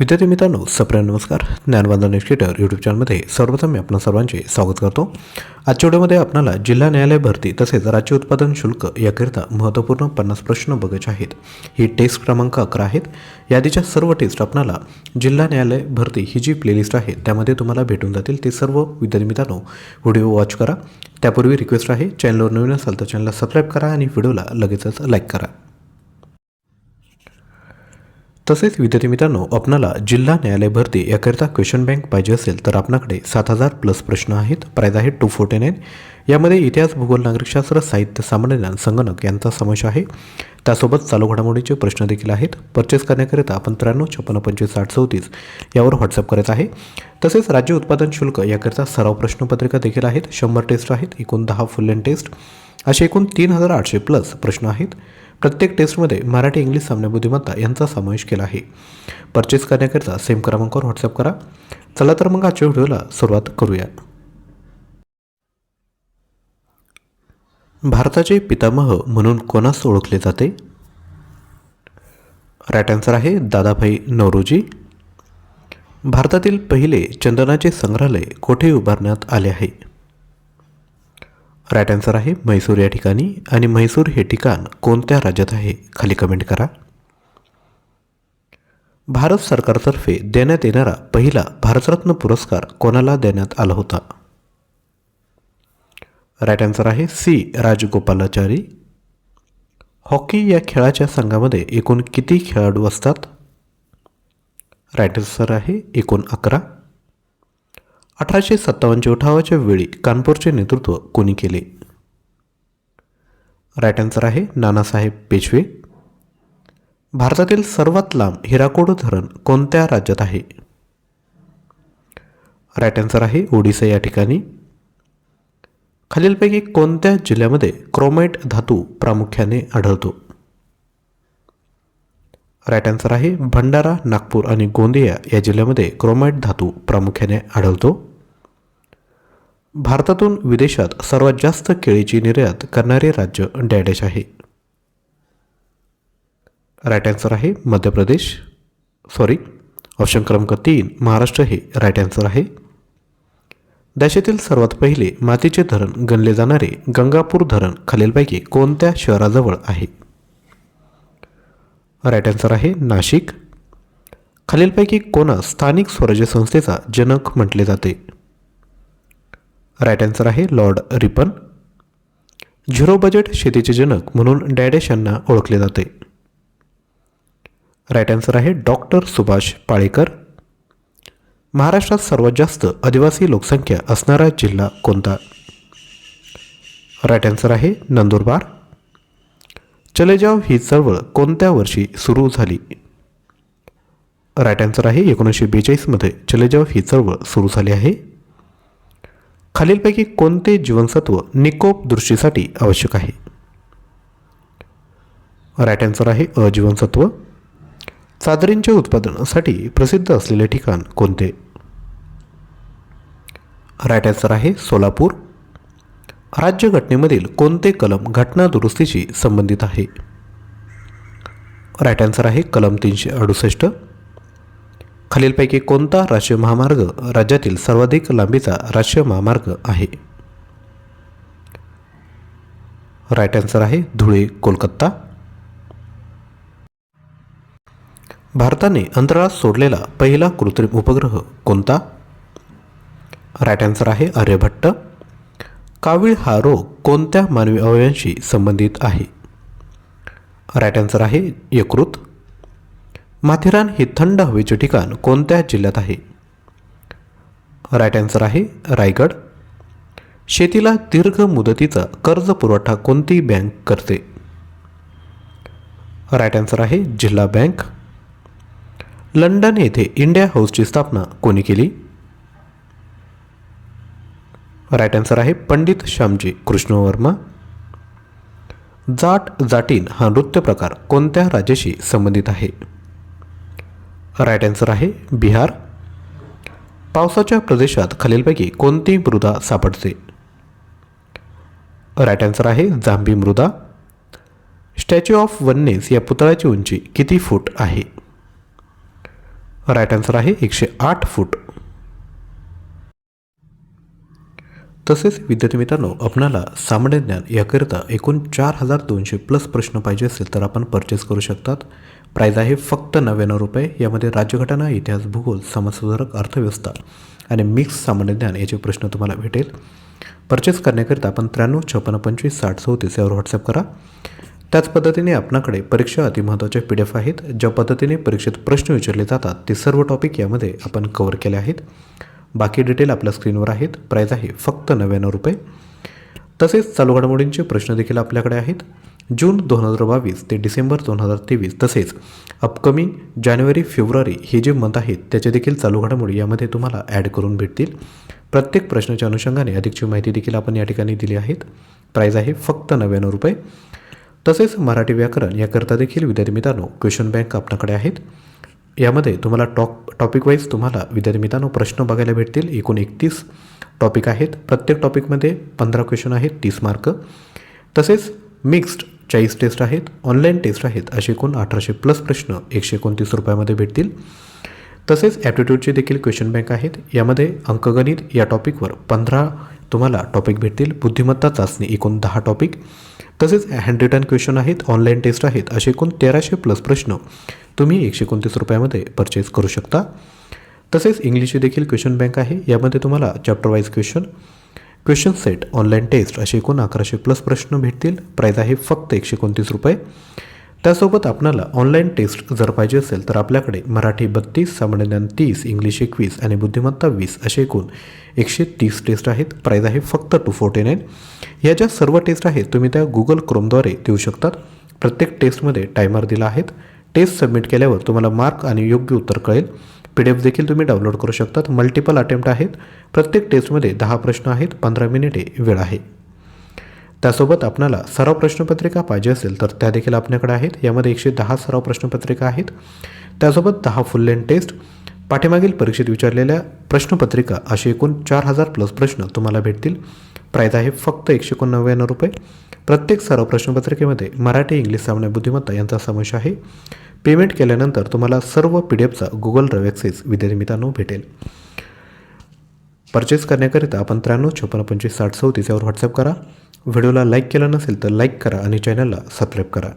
विद्यार्थी मित्रांनो सप्रिय नमस्कार. ज्ञानवंदन एज्युकेटर यूट्यूब चॅनलमध्ये सर्वप्रथम मी आपणा सर्वांचे स्वागत करतो. आजच्या व्हिडिओमध्ये आपणाला जिल्हा न्यायालय भरती तसेच राज्य उत्पादन शुल्क याकरिता महत्त्वपूर्ण पन्नास प्रश्न बघायचे आहेत. ही टेस्ट क्रमांक अकरा आहेत. यादीच्या सर्व टेस्ट आपणाला जिल्हा न्यायालय भरती ही जी प्लेलिस्ट आहे त्यामध्ये तुम्हाला भेटून जातील ते सर्व विद्यार्थी मित्रांनो व्हिडिओ वॉच करा. त्यापूर्वी रिक्वेस्ट आहे चॅनलवर नवीन असाल तर चॅनलला सबस्क्राईब करा आणि व्हिडिओला लगेचच लाईक करा. तसेच विद्यार्थी मित्रांनो आपणाला जिल्हा न्यायालय भरती याकरिता क्वेश्चन बँक पाहिजे असेल तर आपणाकडे सात हजार प्लस प्रश्न आहेत. प्राईज आहे टू फोर्टी नाईन यामध्ये इतिहास भूगोल नागरिकशास्त्र साहित्य सामान्य ज्ञान संगणक यांचा समावेश आहे. त्यासोबत चालू घडामोडीचे प्रश्न देखील आहेत. परचेस करण्याकरिता आपण त्र्याण्णव छप्पन्न पंचवीस साठ चौतीस यावर व्हॉट्सअप करत आहे. तसेच राज्य उत्पादन शुल्क याकरिता सराव प्रश्नपत्रिका देखील आहेत. शंभर टेस्ट आहेत. एकूण दहा फुल अँड टेस्ट असे एकूण तीन हजार आठशे प्लस प्रश्न आहेत. प्रत्येक टेस्टमध्ये मराठी इंग्लिश सामने बुद्धिमत्ता यांचा समावेश केला आहे. परचेस करण्याकरिता सेम क्रमांकावर व्हॉट्सअप करा. चला तर मग आजच्या व्हिडिओला सुरुवात करूया भारताचे पितामह म्हणून कोणास ओळखले जाते? राईट आन्सर आहे दादाभाई नौरोजी. भारतातील पहिले चंदनाचे संग्रहालय कोठे उभारण्यात आले आहे? राईट आन्सर आहे म्हैसूर या ठिकाणी. आणि म्हैसूर हे ठिकाण कोणत्या राज्यात आहे? खाली कमेंट करा. भारत सरकारतर्फे देण्यात येणारा पहिला भारतरत्न पुरस्कार कोणाला देण्यात आला होता? राईट आन्सर आहे सी. राजगोपालाचारी. हॉकी या खेळाच्या संघामध्ये एकूण किती खेळाडू असतात? राईट आन्सर आहे एकूण अकरा. अठराशे सत्तावन्नच्या उठावाच्या वेळी कानपूरचे नेतृत्व कोणी केले? राईट आन्सर आहे नानासाहेब पेशवे. भारतातील सर्वात लांब हिराकोड धरण कोणत्या राज्यात आहे? राईट आन्सर आहे ओडिसा या ठिकाणी. खालीलपैकी कोणत्या जिल्ह्यामध्ये क्रोमाइट धातू प्रामुख्याने आढळतो? राईट आन्सर आहे भंडारा नागपूर आणि गोंदिया या जिल्ह्यामध्ये क्रोमाइट धातू प्रामुख्याने आढळतो. भारतातून विदेशात सर्वात जास्त केळीची निर्यात करणारे राज्य डॅडेश आहे. राईट आन्सर आहे मध्य प्रदेश. सॉरी ऑप्शन क्रमांक तीन महाराष्ट्र हे राईट आन्सर आहे. देशातील सर्वात पहिले मातीचे धरण गणले जाणारे गंगापूर धरण खालीलपैकी कोणत्या शहराजवळ आहे? राईट आन्सर आहे नाशिक. खालीलपैकी कोणा स्थानिक स्वराज्य संस्थेचा जनक म्हटले जाते? राईट आन्सर आहे लॉर्ड रिपन झिरो बजेट शेतीचे जनक म्हणून डॅडेश यांना ओळखले जाते. राईट आन्सर आहे डॉक्टर सुभाष पाळेकर महाराष्ट्रात सर्वात जास्त आदिवासी लोकसंख्या असणारा जिल्हा कोणता? राईट आन्सर आहे नंदुरबार. चले जाव ही चळवळ कोणत्या वर्षी सुरू झाली? राईट आन्सर आहे एकोणीसशे बेचाळीसमध्ये चले जाव ही चळवळ सुरू झाली आहे. खालीलपैकी कोणते जीवनसत्व निकोप दृष्टीसाठी आवश्यक आहे? राईट आन्सर आहे जीवनसत्व चादरींच्या उत्पादनासाठी प्रसिद्ध असलेले ठिकाण कोणते? राईट आन्सर आहे सोलापूर. राज्यघटनेमधील कोणते कलम घटना दुरुस्तीशी संबंधित आहे? राईट आन्सर आहे कलम तीनशे अडुसष्ट. खालीलपैकी कोणता राष्ट्रीय महामार्ग राज्यातील सर्वाधिक लांबीचा राष्ट्रीय महामार्ग आहे? राईट आन्सर आहे धुळे कोलकाता. भारताने अंतराळात सोडलेला पहिला कृत्रिम उपग्रह कोणता? राईट आन्सर आहे आर्यभट्ट. कावीळ हा रोग कोणत्या मानवी अवयवांशी संबंधित आहे? राईट आन्सर आहे यकृत. माथेरान हे थंड हवेचे ठिकाण कोणत्या जिल्ह्यात आहे? राईट आन्सर आहे रायगड. शेतीला दीर्घ मुदतीचा कर्ज पुरवठा कोणती बँक करते? राईट आन्सर आहे जिल्हा बँक लंडन येथे इंडिया हाऊसची स्थापना कोणी केली? राईट आन्सर आहे पंडित श्यामजी कृष्णवर्मा जाट जाटीन हा नृत्य प्रकार कोणत्या राज्याशी संबंधित आहे? राईट आन्सर आहे बिहार. पावसाच्या प्रदेशात खालीलपैकी कोणती मृदा सापडते? राईट आन्सर आहे जांभी मृदा. स्टॅच्यू ऑफ वननेस या पुतळ्याची उंची किती फूट आहे? राईट आन्सर आहे एकशे आठ फूट. तसेच विद्यार्थी मित्रांनो आपणाला सामान्य ज्ञान याकरिता एकूण चार हजार दोनशे प्लस प्रश्न पाहिजे असेल तर आपण परचेस करू शकतात. प्राईज आहे फक्त नव्याण्णव रुपये. यामध्ये राज्यघटना इतिहास भूगोल समाजसुधारक अर्थव्यवस्था आणि मिक्स सामान्य ज्ञान याचे प्रश्न तुम्हाला भेटेल. परचेस करण्याकरिता आपण त्र्याण्णव छप्पन्न पंचवीस साठ चौतीस यावर व्हॉट्सअप करा. त्याच पद्धतीने आपणाकडे परीक्षा अतिमहत्त्वाच्या पी डी एफ आहेत. ज्या पद्धतीने परीक्षेत प्रश्न विचारले जातात ते सर्व टॉपिक यामध्ये आपण कव्हर केले आहेत. बाकी डिटेल आपल्या स्क्रीनवर आहेत. प्राईज आहे फक्त नव्याण्णव रुपये. तसेच चालू घडामोडींचे प्रश्न देखील आपल्याकडे आहेत. जून दोन हजार बावीस ते डिसेंबर दोन हजार तेवीस तसेच अपकमिंग जानेवारी फेब्रुवारी हे जे मंथ आहेत त्याचे देखील चालू घडामोडी यामध्ये तुम्हाला ॲड करून भेटतील. प्रत्येक प्रश्नाच्या अनुषंगाने अधिकची माहिती देखील आपण या ठिकाणी दिली आहेत. प्राईज आहे फक्त नव्याण्णव रुपये. तसेच मराठी व्याकरण याकरता देखील विद्यार्थी मित्रांनो क्वेश्चन बँक आपल्याकडे आहेत. यामध्ये तुम्हाला टॉप टॉपिक वाईज तुम्हाला विद्यार्थी मित्रांनो प्रश्न बघायला भेटतील. एकूण एकतीस टॉपिक आहेत. प्रत्येक टॉपिकमध्ये पंधरा क्वेश्चन आहेत तीस मार्क तसेच मिक्स्ड चाळीस टेस्ट आहेत ऑनलाईन टेस्ट आहेत असे एकूण अठराशे प्लस प्रश्न एकशे एकोणतीस रुपयामध्ये भेटतील. तसेच ॲप्टिट्यूडचे देखील क्वेश्चन बँक आहेत. यामध्ये अंकगणित या टॉपिकवर पंधरा तुम्हाला टॉपिक भेटतील. बुद्धिमत्ता चाचणी एकूण दहा टॉपिक तसेच हँड रिटर्न क्वेश्चन आहेत ऑनलाईन टेस्ट आहेत असे एकूण तेराशे प्लस प्रश्न तुम्ही एकशे एकोणतीस रुपयामध्ये परचेस करू शकता. तसेच इंग्लिशची देखील क्वेश्चन बँक आहे. यामध्ये तुम्हाला chapter wise question question set online test असे एकूण अकराशे प्लस प्रश्न भेटतील. प्राईज आहे फक्त एकशे एकोणतीस रुपये. त्यासोबत आपणाला ऑनलाईन टेस्ट जर पाहिजे असेल तर आपल्याकडे मराठी बत्तीस सामान्य ज्ञान तीस इंग्लिश एकवीस आणि बुद्धिमत्ता वीस असे एकूण एकशे तीस टेस्ट आहेत. प्राईज आहे फक्त टू फोर्टी नाईन या ज्या सर्व टेस्ट आहेत तुम्ही त्या गुगल क्रोमद्वारे देऊ शकतात. प्रत्येक टेस्टमध्ये टायमर दिला आहेत टेस्ट सबमिट केल्यावर तुम्हाला मार्क आणि योग्य उत्तर कळेल. पी डी एफ देखील तुम्ही डाउनलोड करू शकतात मल्टिपल अटेम्प्ट आहेत. प्रत्येक टेस्टमध्ये दहा प्रश्न आहेत. पंधरा मिनिटे वेळ आहे. त्यासोबत आपणाला सराव प्रश्नपत्रिका पाहिजे असेल तर त्या देखील आपल्याकडे आहेत. यामध्ये एकशे दहा सराव प्रश्नपत्रिका आहेत. त्यासोबत दहा फुल लेन टेस्ट पाठीमागील परीक्षेत विचारलेल्या प्रश्नपत्रिका असे एकूण चार हजार प्लस प्रश्न तुम्हाला भेटतील. प्राईज आहे फक्त एकशे एकोणनव्याण्णव रुपये. प्रत्येक सराव प्रश्नपत्रिकेमध्ये मराठी इंग्लिश सामान्य बुद्धिमत्ता यांचा समावेश आहे. पेमेंट केल्यानंतर तुम्हाला सर्व पी डी एफचा गुगल ड्राईव्ह ॲक्सेस विद्यार्थी भेटेल. परचेस करण्याकरिता आपण त्र्याण्णव छप्पन्न पंचवीस साठ चौतीस यावर व्हॉट्सअप करा. व्हिडिओला लाईक केला नसेल तर लाईक करा आणि चॅनलला सबस्क्राईब करा.